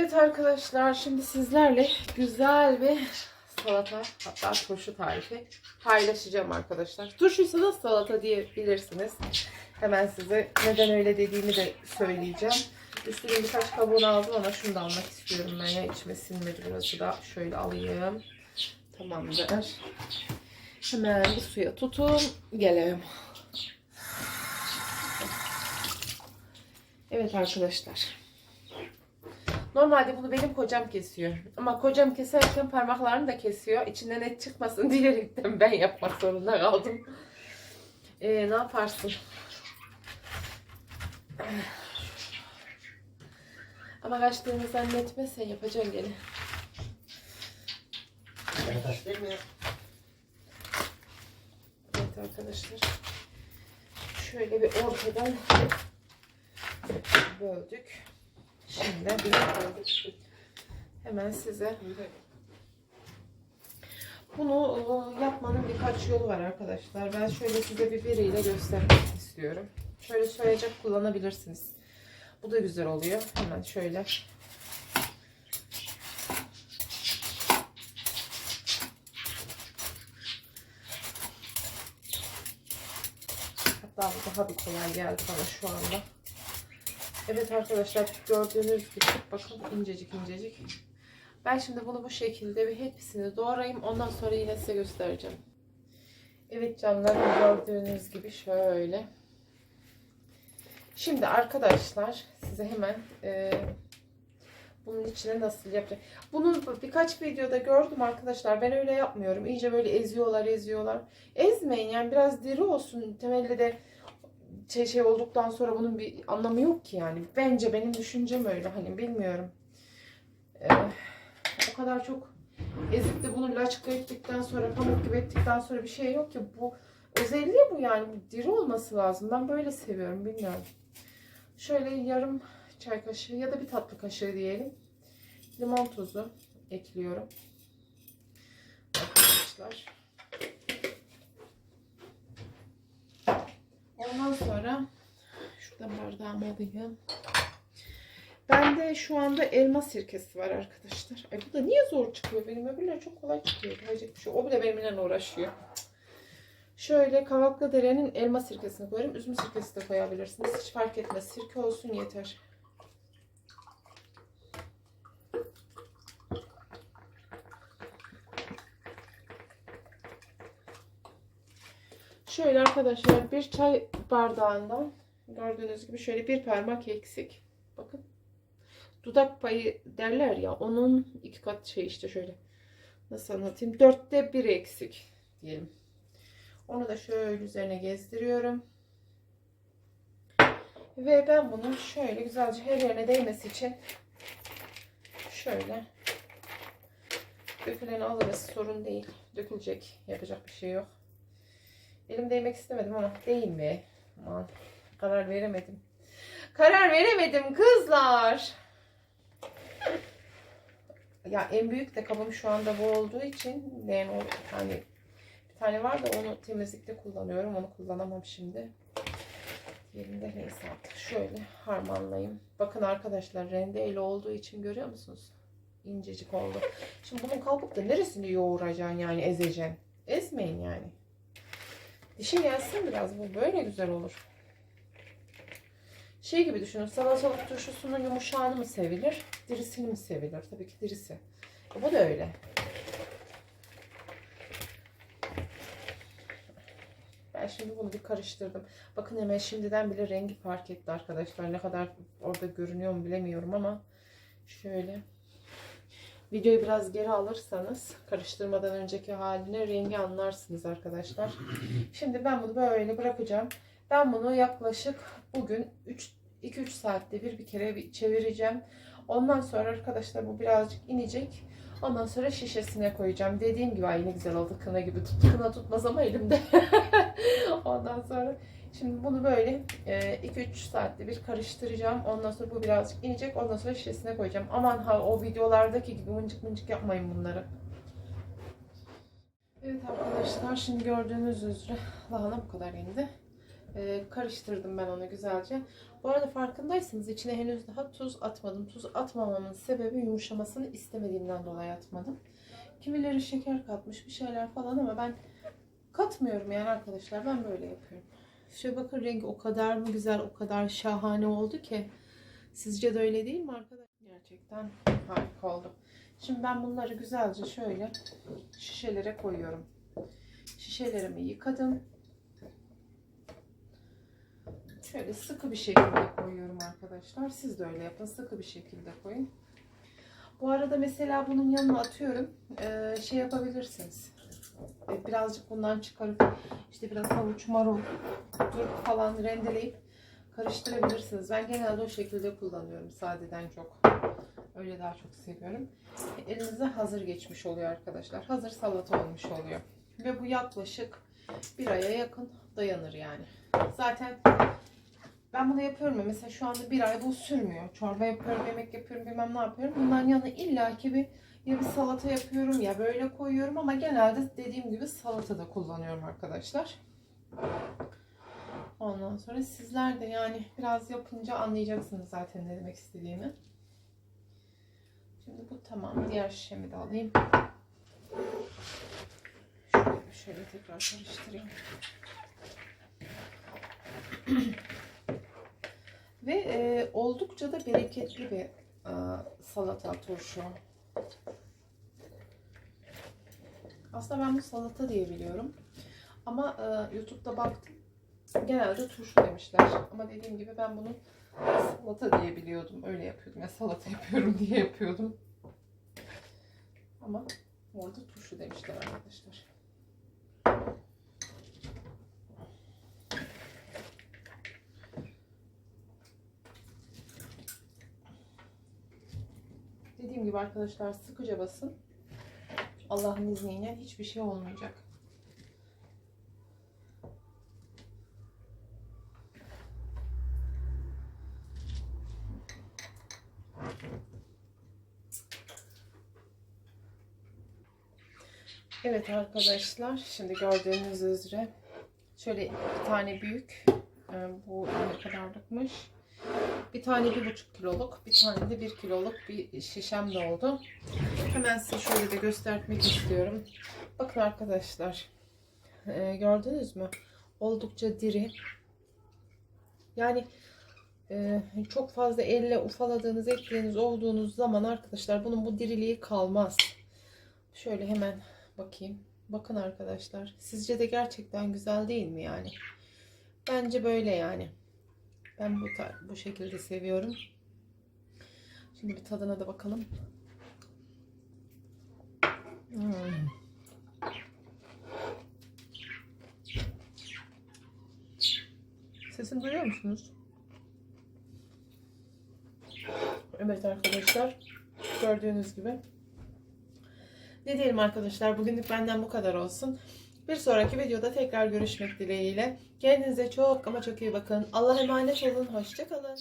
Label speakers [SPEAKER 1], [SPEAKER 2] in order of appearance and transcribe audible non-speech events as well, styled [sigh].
[SPEAKER 1] Evet arkadaşlar şimdi sizlerle güzel bir salata hatta turşu tarifi paylaşacağım arkadaşlar. Turşuysa da salata diyebilirsiniz. Hemen size neden öyle dediğimi de söyleyeceğim. Üstüne birkaç kabuğunu aldım ama şunu da almak istiyorum ben ya içime sinmedi burası da. Şöyle alayım. Tamamdır. Hemen bir suya tutun. Gelelim. Evet arkadaşlar. Normalde bunu benim kocam kesiyor. Ama kocam keserken parmaklarını da kesiyor. İçinden et çıkmasın [laughs] diyerekten ben yapmak zorunda kaldım. Ee, ne yaparsın? Ama kaçtığını zannetme sen yapacaksın gene.
[SPEAKER 2] Arkadaş değil mi ya?
[SPEAKER 1] Evet arkadaşlar. Şöyle bir ortadan böldük. Şimdi hemen size bunu e, yapmanın birkaç yolu var arkadaşlar. Ben şöyle size bir biriyle göstermek istiyorum. Şöyle soyacak kullanabilirsiniz. Bu da güzel oluyor. Hemen şöyle Hatta daha bir kolay geldi bana şu anda. Evet arkadaşlar gördüğünüz gibi bakın incecik incecik. Ben şimdi bunu bu şekilde bir hepsini doğrayayım. Ondan sonra yine size göstereceğim. Evet canlarım gördüğünüz gibi şöyle. Şimdi arkadaşlar size hemen e, bunun içine nasıl yapacağım. Bunu birkaç videoda gördüm arkadaşlar. Ben öyle yapmıyorum. İyice böyle eziyorlar eziyorlar. Ezmeyin yani biraz diri olsun. Temelde de şey, şey olduktan sonra bunun bir anlamı yok ki yani. Bence benim düşüncem öyle. Hani bilmiyorum. Ee, o kadar çok ezip de bunu laçka ettikten sonra pamuk gibi ettikten sonra bir şey yok ki. Bu özelliği bu yani. Diri olması lazım. Ben böyle seviyorum. Bilmiyorum. Şöyle yarım çay kaşığı ya da bir tatlı kaşığı diyelim. Limon tuzu ekliyorum. Arkadaşlar. Ondan sonra şuradan bardağımı alayım. Bende şu anda elma sirkesi var arkadaşlar. Ay bu da niye zor çıkıyor benim? Öbürleri çok kolay çıkıyor. Yapacak bir şey. O bile benimle uğraşıyor. Şöyle Kavaklı Dere'nin elma sirkesini koyarım. Üzüm sirkesi de koyabilirsiniz. Hiç fark etmez. Sirke olsun yeter. Şöyle arkadaşlar bir çay bardağından gördüğünüz gibi şöyle bir parmak eksik. Bakın. Dudak payı derler ya onun iki kat şey işte şöyle. Nasıl anlatayım? Dörtte bir eksik diyelim. Onu da şöyle üzerine gezdiriyorum. Ve ben bunu şöyle güzelce her yerine değmesi için şöyle döküleni alırız sorun değil. Dökülecek. Yapacak bir şey yok. Elim değmek istemedim ama değme. Aman karar veremedim. Karar veremedim kızlar. Ya en büyük de kabım şu anda bu olduğu için yani o hani bir tane var da onu temizlikte kullanıyorum. Onu kullanamam şimdi. Yerinde neyse artık. Şöyle harmanlayayım. Bakın arkadaşlar rendeyle olduğu için görüyor musunuz? İncecik oldu. Şimdi bunun kalkıp da neresini yoğuracaksın yani ezeceksin. Ezmeyin yani. Dişe gelsin biraz bu. Böyle güzel olur. Şey gibi düşünün. Salatalık turşusunun yumuşağını mı sevilir? Dirisini mi sevilir? Tabii ki dirisi. E, bu da öyle. Ben şimdi bunu bir karıştırdım. Bakın hemen şimdiden bile rengi fark etti arkadaşlar. Ne kadar orada görünüyor mu bilemiyorum ama şöyle videoyu biraz geri alırsanız karıştırmadan önceki haline rengi anlarsınız arkadaşlar. Şimdi ben bunu böyle bırakacağım. Ben bunu yaklaşık bugün 2-3 saatte bir bir kere bir çevireceğim. Ondan sonra arkadaşlar bu birazcık inecek. Ondan sonra şişesine koyacağım. Dediğim gibi ay ne güzel oldu. Kına gibi tut. Kına tutmaz ama elimde. [laughs] Ondan sonra şimdi bunu böyle 2-3 saatte bir karıştıracağım. Ondan sonra bu birazcık inecek. Ondan sonra şişesine koyacağım. Aman ha o videolardaki gibi mıncık mıncık yapmayın bunları. Evet arkadaşlar şimdi gördüğünüz üzere lahana bu kadar indi. Ee, karıştırdım ben onu güzelce. Bu arada farkındaysanız içine henüz daha tuz atmadım. Tuz atmamamın sebebi yumuşamasını istemediğimden dolayı atmadım. Kimileri şeker katmış bir şeyler falan ama ben katmıyorum yani arkadaşlar. Ben böyle yapıyorum. Şöyle bakın rengi o kadar mı güzel, o kadar şahane oldu ki. Sizce de öyle değil mi arkadaşlar? Gerçekten harika oldu. Şimdi ben bunları güzelce şöyle şişelere koyuyorum. Şişelerimi yıkadım. Şöyle sıkı bir şekilde koyuyorum arkadaşlar. Siz de öyle yapın. Sıkı bir şekilde koyun. Bu arada mesela bunun yanına atıyorum. Ee, şey yapabilirsiniz. Birazcık bundan çıkarıp işte biraz havuç, marul, turp falan rendeleyip karıştırabilirsiniz. Ben genelde o şekilde kullanıyorum. Sadeden çok. Öyle daha çok seviyorum. Elinize hazır geçmiş oluyor arkadaşlar. Hazır salata olmuş oluyor. Ve bu yaklaşık bir aya yakın dayanır yani. Zaten ben bunu yapıyorum ya mesela şu anda bir ay bu sürmüyor. Çorba yapıyorum, yemek yapıyorum, bilmem ne yapıyorum. Bundan yanına illaki bir ya bir salata yapıyorum ya böyle koyuyorum ama genelde dediğim gibi salata da kullanıyorum arkadaşlar. Ondan sonra sizler de yani biraz yapınca anlayacaksınız zaten ne demek istediğimi. Şimdi bu tamam. Diğer şişemi de alayım. Şöyle, şöyle tekrar karıştırayım. Ve e, oldukça da bereketli bir e, salata turşu. Aslında ben bu salata diye biliyorum. Ama e, YouTube'da baktım. Genelde turşu demişler. Ama dediğim gibi ben bunu salata diye biliyordum. Öyle yapıyordum. Ya salata yapıyorum diye yapıyordum. Ama orada turşu demişler arkadaşlar. Dediğim gibi arkadaşlar sıkıca basın. Allah'ın izniyle hiçbir şey olmayacak. Evet arkadaşlar şimdi gördüğünüz üzere şöyle bir tane büyük e, bu ne kadarlıkmış bir tane bir buçuk kiloluk bir tane de bir kiloluk bir şişem de oldu hemen size şöyle de göstermek istiyorum bakın arkadaşlar e, gördünüz mü oldukça diri yani e, çok fazla elle ufaladığınız ektiğiniz olduğunuz zaman arkadaşlar bunun bu diriliği kalmaz şöyle hemen bakayım. Bakın arkadaşlar. Sizce de gerçekten güzel değil mi yani? Bence böyle yani. Ben bu bu şekilde seviyorum. Şimdi bir tadına da bakalım. Hmm. Sesini duyuyor musunuz? Evet arkadaşlar. Gördüğünüz gibi ne diyelim arkadaşlar bugünlük benden bu kadar olsun. Bir sonraki videoda tekrar görüşmek dileğiyle. Kendinize çok ama çok iyi bakın. Allah'a emanet olun. Hoşçakalın.